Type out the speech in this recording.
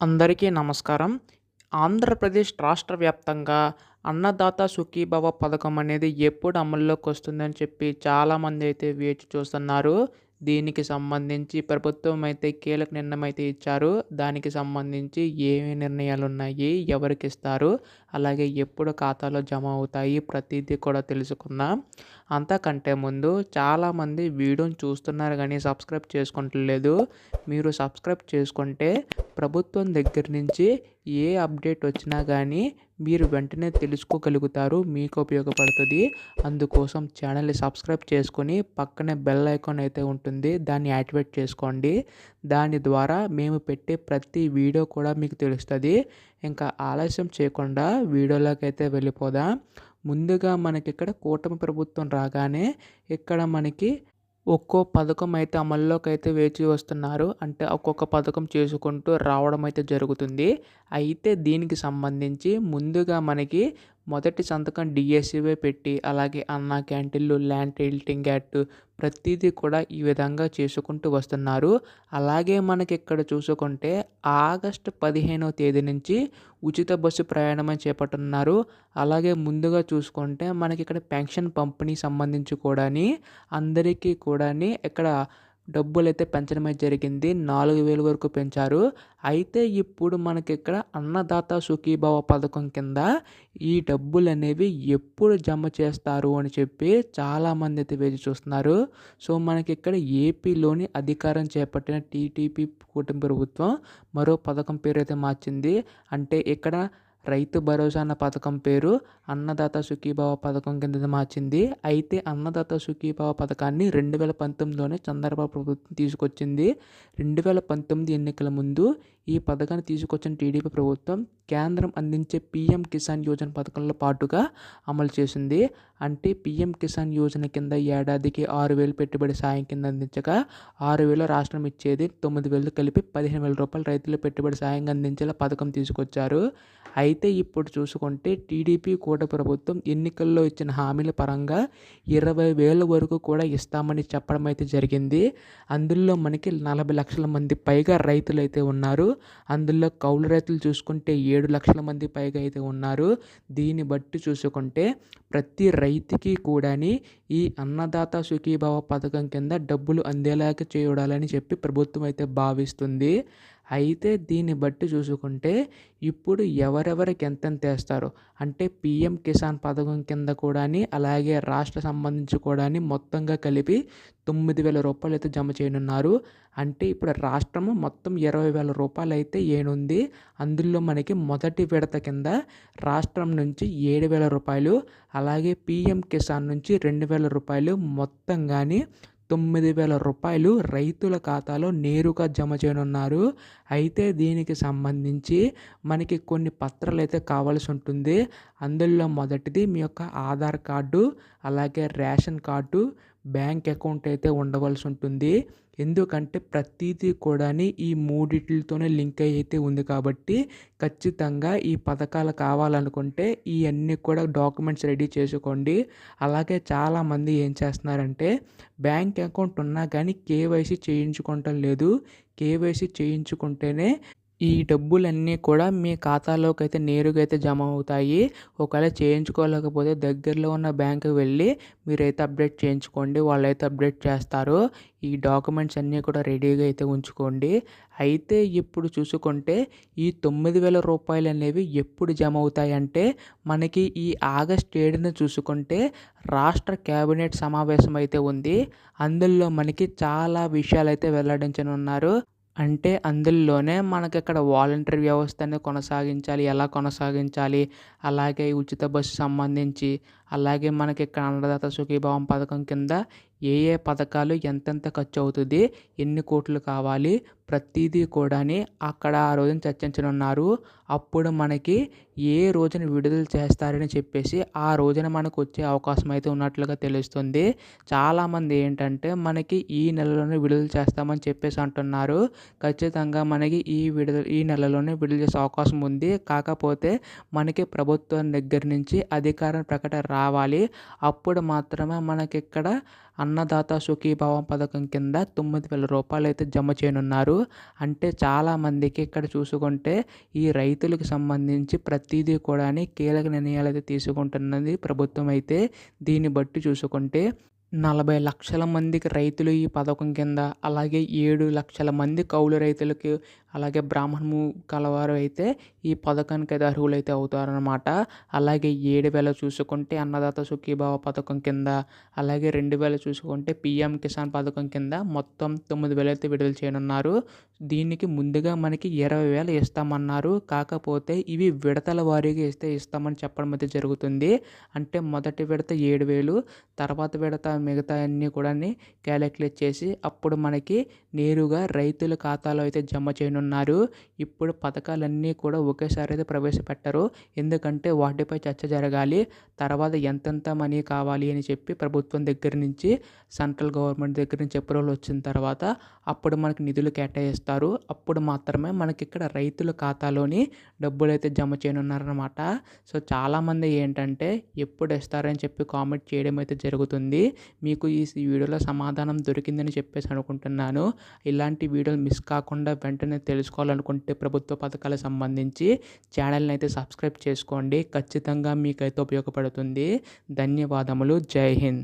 అందరికీ నమస్కారం. ఆంధ్రప్రదేశ్ రాష్ట్ర వ్యాప్తంగా అన్నదాత సుఖీభవ పథకం అనేది ఎప్పుడు అమల్లోకి వస్తుందని చెప్పి చాలామంది అయితే వేచి చూస్తున్నారు. దీనికి సంబంధించి ప్రభుత్వం అయితే కీలక నిర్ణయం అయితే ఇచ్చారు. దానికి సంబంధించి ఏమి నిర్ణయాలు ఉన్నాయి? ఎవరికి ఇస్తారు? అలాగే ఎప్పుడు ఖాతాలో జమ అవుతాయి ప్రతిదీ కూడా తెలుసుకుందాం. అంతకంటే ముందు చాలామంది వీడియోని చూస్తున్నారు కానీ సబ్స్క్రైబ్ చేసుకుంటలేదు మీరు సబ్స్క్రైబ్ చేసుకుంటే ప్రభుత్వం దగ్గర నుంచి ఏ అప్డేట్ వచ్చినా కానీ మీరు వెంటనే తెలుసుకోగలుగుతారు మీకు ఉపయోగపడుతుంది. అందుకోసం ఛానల్ని సబ్స్క్రైబ్ చేసుకొని పక్కనే బెల్ ఐకాన్ అయితే ఉంటుంది దాన్ని యాక్టివేట్ చేసుకోండి. దాని ద్వారా మేము పెట్టే ప్రతి వీడియో కూడా మీకు తెలుస్తుంది. ఇంకా ఆలస్యం చేయకుండా వీడియోలోకి అయితే వెళ్ళిపోదాం. ముందుగా మనకి ఇక్కడ కూటమి ప్రభుత్వం రాగానే ఇక్కడ మనకి ఒక్కో పథకం అయితే అమల్లోకి అయితే వేచి వస్తున్నారు. అంటే ఒక్కొక్క పథకం చేసుకుంటూ రావడం అయితే జరుగుతుంది. అయితే దీనికి సంబంధించి ముందుగా మనకి మొదటి సంతకం డిఎస్సివే పెట్టి అలాగే అన్నా క్యాంటీన్లు ల్యాండ్ టైల్టింగ్ యాక్ట్ ప్రతిదీ కూడా ఈ విధంగా చేసుకుంటూ వస్తున్నారు. అలాగే మనకి ఇక్కడ చూసుకుంటే ఆగస్టు పదిహేనవ తేదీ నుంచి ఉచిత బస్సు ప్రయాణం చేపట్టున్నారు అలాగే ముందుగా చూసుకుంటే మనకి ఇక్కడ పెన్షన్ పంపిణీ సంబంధించి కూడాని అందరికీ కూడాని ఇక్కడ డబ్బులు అయితే పెంచడం అయితే జరిగింది. నాలుగు వేలు వరకు పెంచారు. అయితే ఇప్పుడు మనకి ఇక్కడ అన్నదాత సుఖీభావ పథకం కింద ఈ డబ్బులు అనేవి ఎప్పుడు జమ చేస్తారు అని చెప్పి చాలామంది అయితే వేచి చూస్తున్నారు. సో మనకి ఇక్కడ ఏపీలోని అధికారం చేపట్టిన టీటీపీ కూటమి ప్రభుత్వం మరో పథకం పేరు అయితే మార్చింది. అంటే ఇక్కడ రైతు భరోసా అన్న పథకం పేరు అన్నదాత సుఖీభావ పథకం కింద మార్చింది. అయితే అన్నదాత సుఖీభావ పథకాన్ని రెండు వేల పంతొమ్మిదిలోనే చంద్రబాబు ప్రభుత్వం తీసుకొచ్చింది. రెండు వేల పంతొమ్మిది ఎన్నికల ముందు ఈ పథకాన్ని తీసుకొచ్చిన టీడీపీ ప్రభుత్వం కేంద్రం అందించే పీఎం కిసాన్ యోజన పథకంలో పాటుగా అమలు చేసింది. అంటే పీఎం కిసాన్ యోజన కింద ఏడాదికి ఆరు వేలు పెట్టుబడి సాయం కింద అందించగా ఆరు వేలు రాష్ట్రం ఇచ్చేది తొమ్మిది వేలు కలిపి పదిహేను వేల రూపాయలు రైతుల పెట్టుబడి సాయంగా అందించేలా పథకం తీసుకొచ్చారు. అయితే ఇప్పుడు చూసుకుంటే టీడీపీ కూట ప్రభుత్వం ఎన్నికల్లో ఇచ్చిన హామీల పరంగా ఇరవై వేల వరకు కూడా ఇస్తామని చెప్పడం అయితే జరిగింది. అందులో మనకి నలభై లక్షల మంది పైగా రైతులు అయితే ఉన్నారు. అందులో కౌలు రైతులు చూసుకుంటే ఏడు లక్షల మంది పైగా అయితే ఉన్నారు. దీన్ని బట్టి చూసుకుంటే ప్రతి రైతుకి కూడాని ఈ అన్నదాత సుఖీభావ పథకం కింద డబ్బులు అందేలాగా చేయడాలని చెప్పి ప్రభుత్వం అయితే భావిస్తుంది. అయితే దీన్ని బట్టి చూసుకుంటే ఇప్పుడు ఎవరెవరికి ఎంతెంత వేస్తారో అంటే పిఎం కిసాన్ పథకం కింద కూడాని అలాగే రాష్ట్ర సంబంధించి కూడాని మొత్తంగా కలిపి తొమ్మిది వేల రూపాయలు అయితే జమ చేయనున్నారు. అంటే ఇప్పుడు రాష్ట్రము మొత్తం ఇరవై వేల రూపాయలు అయితే ఏనుంది. అందులో మనకి మొదటి విడత కింద రాష్ట్రం నుంచి ఏడు వేల రూపాయలు అలాగే పిఎం కిసాన్ నుంచి రెండు వేల రూపాయలు మొత్తంగాని తొమ్మిది వేల రూపాయలు రైతుల ఖాతాలో నేరుగా జమ చేయనున్నారు. అయితే దీనికి సంబంధించి మనకి కొన్ని పత్రాలు అయితే కావాల్సి ఉంటుంది. అందులో మొదటిది మీ యొక్క ఆధార్ కార్డు అలాగే రేషన్ కార్డు బ్యాంక్ అకౌంట్ అయితే ఉండవలసి ఉంటుంది. ఎందుకంటే ప్రతిదీ కూడా ఈ మూడిటితోనే లింక్ అయితే ఉంది కాబట్టి ఖచ్చితంగా ఈ పథకాలు కావాలనుకుంటే ఇవన్నీ కూడా డాక్యుమెంట్స్ రెడీ చేసుకోండి. అలాగే చాలామంది ఏం చేస్తున్నారంటే బ్యాంక్ అకౌంట్ ఉన్నా కానీ కేవైసీ చేయించుకోవటం లేదు. కేవైసీ చేయించుకుంటేనే ఈ డబ్బులన్నీ కూడా మీ ఖాతాలోకి అయితే నేరుగా అయితే జమ అవుతాయి. ఒకవేళ చేయించుకోలేకపోతే దగ్గరలో ఉన్న బ్యాంకుకి వెళ్ళి మీరైతే అప్డేట్ చేయించుకోండి. వాళ్ళైతే అప్డేట్ చేస్తారు. ఈ డాక్యుమెంట్స్ అన్నీ కూడా రెడీగా అయితే ఉంచుకోండి. అయితే ఇప్పుడు చూసుకుంటే ఈ తొమ్మిది వేల రూపాయలు అనేవి ఎప్పుడు జమ అవుతాయి అంటే మనకి ఈ ఆగస్ట్ ఏడున చూసుకుంటే రాష్ట్ర కేబినెట్ సమావేశం అయితే ఉంది. అందులో మనకి చాలా విషయాలు అయితే వెల్లడించనున్నారు. అంటే అందులోనే మనకి ఇక్కడ వాలంటరీ వ్యవస్థని కొనసాగించాలి ఎలా కొనసాగించాలి అలాగే ఉచిత బస్సు సంబంధించి అలాగే మనకి ఇక్కడ అన్నదాత సుఖీభావం పథకం కింద ఏ ఏ పథకాలు ఎంతెంత ఖర్చు అవుతుంది ఎన్ని కోట్లు కావాలి ప్రతిదీ కూడాని అక్కడ ఆ రోజున చర్చించనున్నారు. అప్పుడు మనకి ఏ రోజున విడుదల చేస్తారని చెప్పేసి ఆ రోజున మనకు వచ్చే అవకాశం అయితే ఉన్నట్లుగా తెలుస్తుంది. చాలామంది ఏంటంటే మనకి ఈ నెలలోనే విడుదల చేస్తామని చెప్పేసి అంటున్నారు. ఖచ్చితంగా మనకి ఈ విడుదల ఈ నెలలోనే విడుదల చేసే అవకాశం ఉంది. కాకపోతే మనకి ప్రభుత్వం దగ్గర నుంచి అధికారం ప్రకటన రావాలి. అప్పుడు మాత్రమే మనకి ఇక్కడ అన్నదాత సుఖీభావం పథకం కింద తొమ్మిది వేల రూపాయలు అయితే జమ చేయనున్నారు. అంటే చాలామందికి ఇక్కడ చూసుకుంటే ఈ రైతులకు సంబంధించి ప్రతిదీ కూడా కీలక నిర్ణయాలు అయితే తీసుకుంటున్నది ప్రభుత్వం అయితే. దీన్ని బట్టి చూసుకుంటే నలభై లక్షల మందికి రైతులు ఈ పథకం కింద అలాగే ఏడు లక్షల మంది కౌలు రైతులకి అలాగే బ్రాహ్మణము కలవారు అయితే ఈ పథకానికి అయితే అర్హులైతే అవుతారనమాట అలాగే ఏడు వేల చూసుకుంటే అన్నదాత సుఖీభావ పథకం కింద అలాగే రెండు వేల చూసుకుంటే పిఎం కిసాన్ పథకం కింద మొత్తం తొమ్మిది వేలు అయితే విడుదల చేయనున్నారు. దీనికి ముందుగా మనకి ఇరవై వేలు ఇస్తామన్నారు. కాకపోతే ఇవి విడతల వారీగా ఇస్తే ఇస్తామని చెప్పడం అయితే జరుగుతుంది. అంటే మొదటి విడత ఏడు వేలు తర్వాత విడత మిగతా అన్నీ కూడా క్యాలిక్యులేట్ చేసి అప్పుడు మనకి నేరుగా రైతుల ఖాతాలో అయితే జమ చేయనున్నారు. ఇప్పుడు పథకాలన్నీ కూడా ఒకేసారి అయితే ప్రవేశపెట్టరు. ఎందుకంటే వాటిపై చర్చ జరగాలి. తర్వాత ఎంతెంత మనీ కావాలి అని చెప్పి ప్రభుత్వం దగ్గర నుంచి సెంట్రల్ గవర్నమెంట్ దగ్గర నుంచి అప్రూవల్ వచ్చిన తర్వాత అప్పుడు మనకి నిధులు కేటాయిస్తారు. అప్పుడు మాత్రమే మనకి ఇక్కడ రైతుల ఖాతాలోని డబ్బులు అయితే జమ చేయనున్నారనమాట సో చాలామంది ఏంటంటే ఎప్పుడు ఇస్తారని చెప్పి కామెంట్ చేయడం అయితే జరుగుతుంది. మీకు ఈ వీడియోలో సమాధానం దొరికిందని చెప్పేసి అనుకుంటున్నాను. ఇలాంటి వీడియోలు మిస్ కాకుండా వెంటనే తెలుసుకోవాలనుకుంటే ప్రభుత్వ పథకాలకు సంబంధించి ఛానల్ని అయితే సబ్స్క్రైబ్ చేసుకోండి. ఖచ్చితంగా మీకైతే ఉపయోగపడుతుంది. ధన్యవాదములు. జై హింద్.